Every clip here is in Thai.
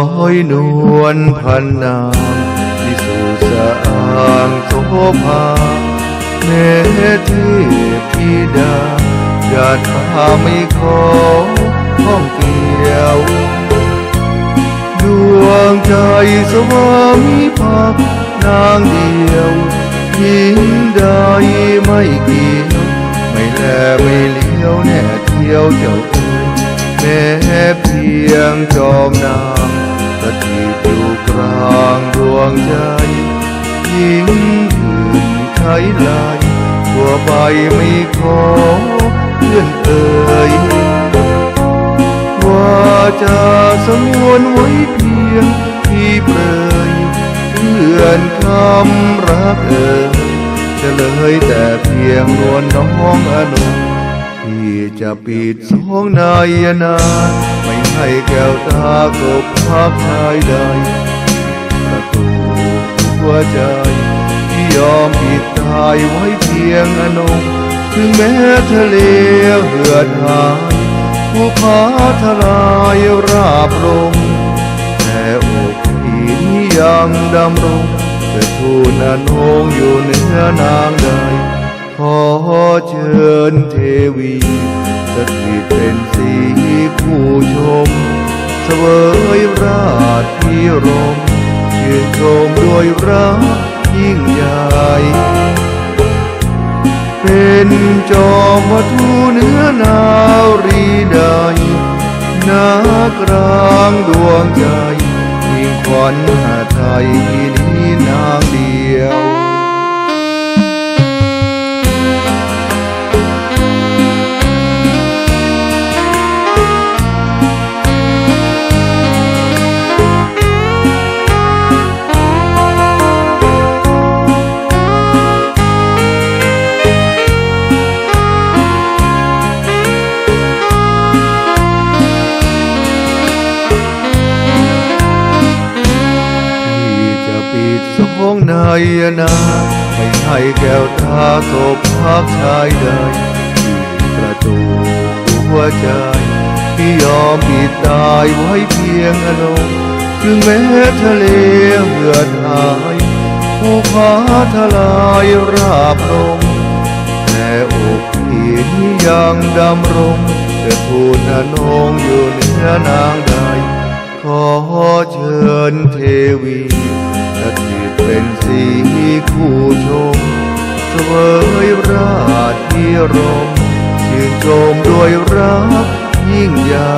อยนวลพันนางที่สู่สะอางโสภาแม่เทพธิดาญาติาไม่ขอข้องเกี่ยว ดวงใจสวามิภักดิ์นางเดียวหญิงใดไม่เกี่ยว ไม่แลไม่เลี้ยวแน่เที่ยวเจ้าเอ๋ยแม้เพียงจอมนาางดวงใจหญิงอื่นใช้ลายตัวไปไม่ขอเพื่อนเอ่ยว่าจะสงวนไว้เพียงที่เปรยเพื่อนคำรักเอ่ยจะเลยแต่เพียงนวลน้องอนุที่จะปิดสองนายนา ไม่ให้แก้วตากบพักชายใด วใจที่ยอมปิดตายไว้เพียงอนงถึงแม้ทะเลเหือดหายภูผาทลายราบลงแต่อกพี่นี้ยังดำรงจะทูลอนงอยู่เหนือนางใดขอเชิญเทวีสถิตเป็นสีผู้ชมเสวยราชพิรม ชื่นชมด้วยรักยิ่งใหญ่ เป็นจอมวัทูเนื้อนาวรีใดนักรางดวงใจยิ่งขวัญหาไทยนี้นางเดียว ยนาไม่ให้แก้วตาศพพักชายใดที่ประตูหัวใจ ที่ยอมปิดตายไว้เพียงอนงถึงแม้ทะเลเหือดหายภูผาทลายราบลงแต่อกพี่นี้ยังดำรงจะทูลอนงอยู่เหนือนางใดขอเชิญเทวี สถิตเป็นสีคู่ชมเสวยราชพิรมชื่นชมด้วยรักยิ่งใหญ่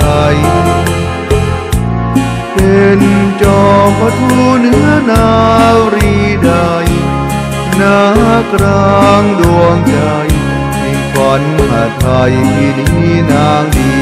เป็นจอมพระทูเนื้อนาวรีใดนักรางดวงใจยิ่งฝันหาไทยที่นี้นางดี